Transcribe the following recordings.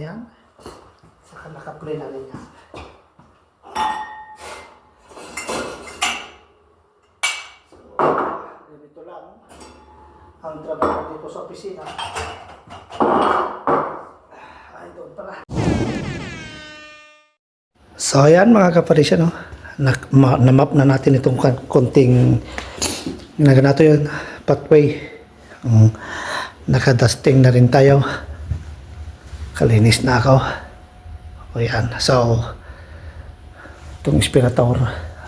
Yan. Saka naka-play na rin yan. So, ganito lang ang trabaho dito sa opisina. Ay, doon pala. So, ayan mga kaparisya, no? Na, ma, na-map na natin itong konting naganato yun, pathway. Um, nakadusting na rin tayo. Kalinis na ako. O yan. So, itong inspirator,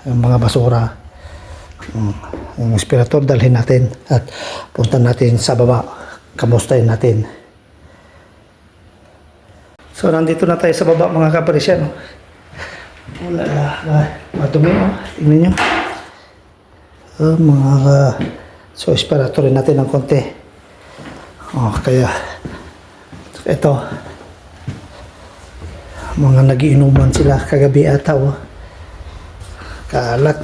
yung mga basura, um, yung inspirator dalhin natin at punta natin sa baba. Kamustahin natin. So, nandito na tayo sa baba mga kaparisyan. Wala na. madumi. Oh. Tingnan nyo. Uh, mga uh, so, inspirator rin natin ng konti. Oh, kaya ito mga nagiinuman sila kagabi ata oh. kalat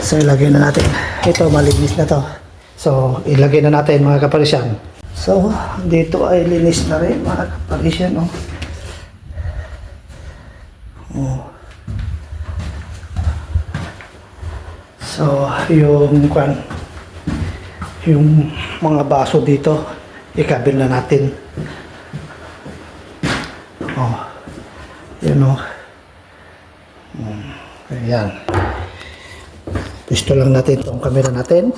so ilagay na natin ito malinis na to so ilagay na natin mga kaparisyan so dito ay linis na rin mga kaparisyan oh. Oh. so yung kwan yung mga baso dito ikabil na natin oh yan oh Hmm, ayan pisto lang natin itong camera natin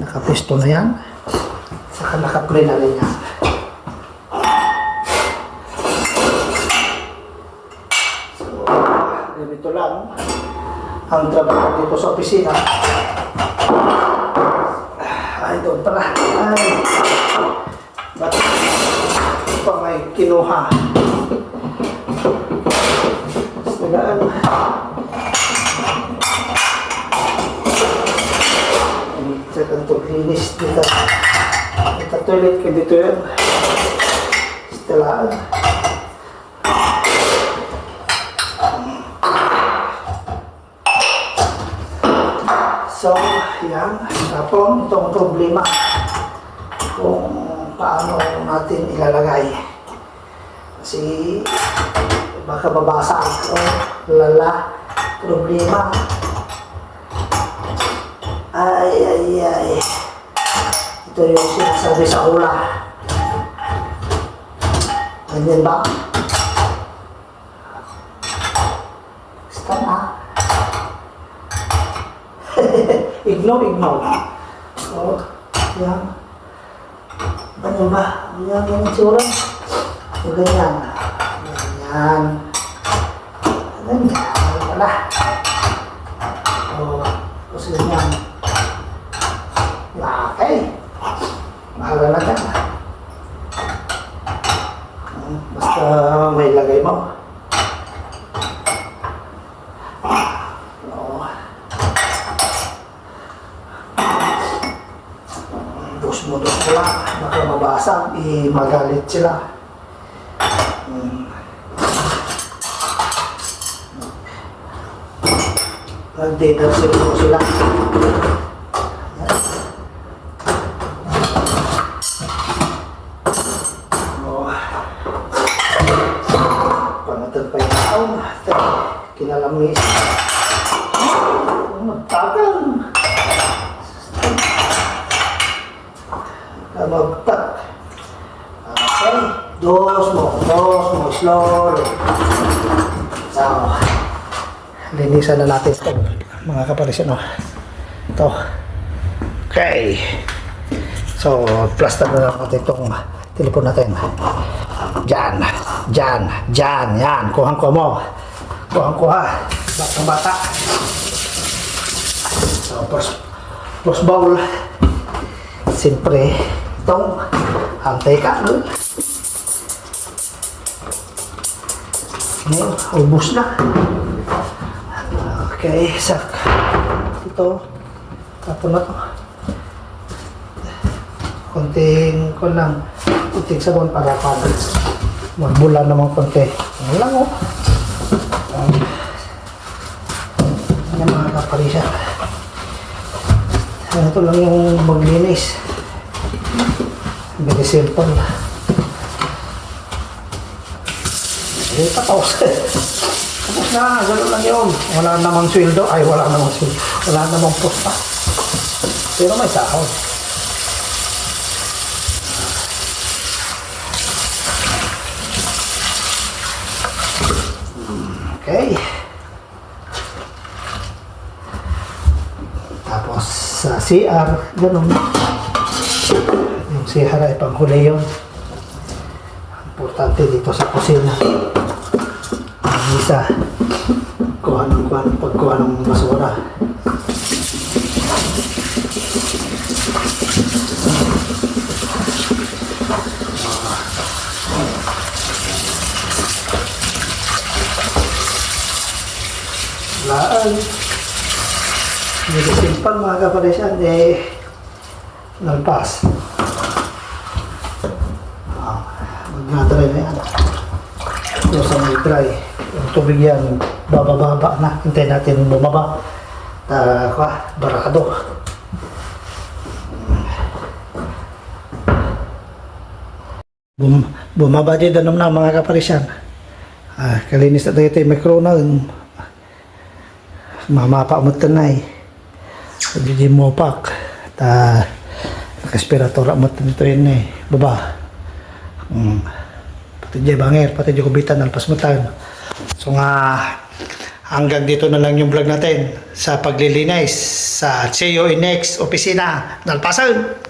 nakapisto na yan saka nakaplay na rin yan so ganito lang ang trabaho dito sa opisina ay, doon pala. Ay. Ba't pa may kinuha? Tagaan. Sa kantong linis dito. Ito toilet ka dito yan. Stilaan. So, yan. Tapos, itong problema kung paano natin ilalagay. Kasi, baka babasa o lala problema. Ay, ay, ay. Ito yung sinasabi sa ula. Ganyan ba? Stop na. ignore, ignore. So, yan. Ano ba? Yan, yan ang tsura. So, ganyan. Ganyan. Ganyan. Wala. O, tapos ganyan. Okay. Bahala na. Hmm, Basta may lagay mo. Oo. dos mo dos mo lang, baka mabasa, eh, magalit sila. Nag-data siguro sila. Oh. Panatag pa yung tao. Kinalamis. Magtagal. Kamagtak. Okay. Dos mo, dos mo, slowly. So, linisan na natin ito. Mga kaparisyan, no? Ito. Okay. So, plaster na lang natin itong telepon natin. Diyan, diyan, diyan, yan. Kuhang ko mo. Kuhang kuha. Batang bata. So, first, first bowl. Siyempre, itong antay ka, no? Ngayon, ubus na. Okay, sak. Ito, tapon na to. Konting ko lang, konting sabon para para magbula naman konti. Ano lang, oh. Um, yan mga kaparisa. Ito lang yung maglinis. Very simple. Hindi pa tapos. Na, gano'n lang yun. Wala namang sweldo. Ay, wala namang sweldo. Wala namang pusta. Pero may sahod. Okay. Tapos sa CR, ganun. Yung CR ay panghuli yun. Importante dito sa kusina. Isa, kuha ng kuha ng pagkuha ng basura. Laan. Hindi simpan mga kaparesyan, eh, nalpas. Ah, Mag-dry na yan. Ito sa may dry. Yung tubig yan, bababa na. Hintayin natin bumaba. Ta, kwa, barakado. Bum, bumaba din danom na mga kaparisyan. Ah, kalinis na tayo tayo mikrona. Mamapa mo tanay. Jadi mo pak. Ta, nakaspiratora mo tanito. Baba. Hmm. Pati dyan bangir, pati dyan kubitan, alpas mo tayo. So nga, hanggang dito na lang yung vlog natin sa paglilinis sa CEO Next Opisina, Nalpasan.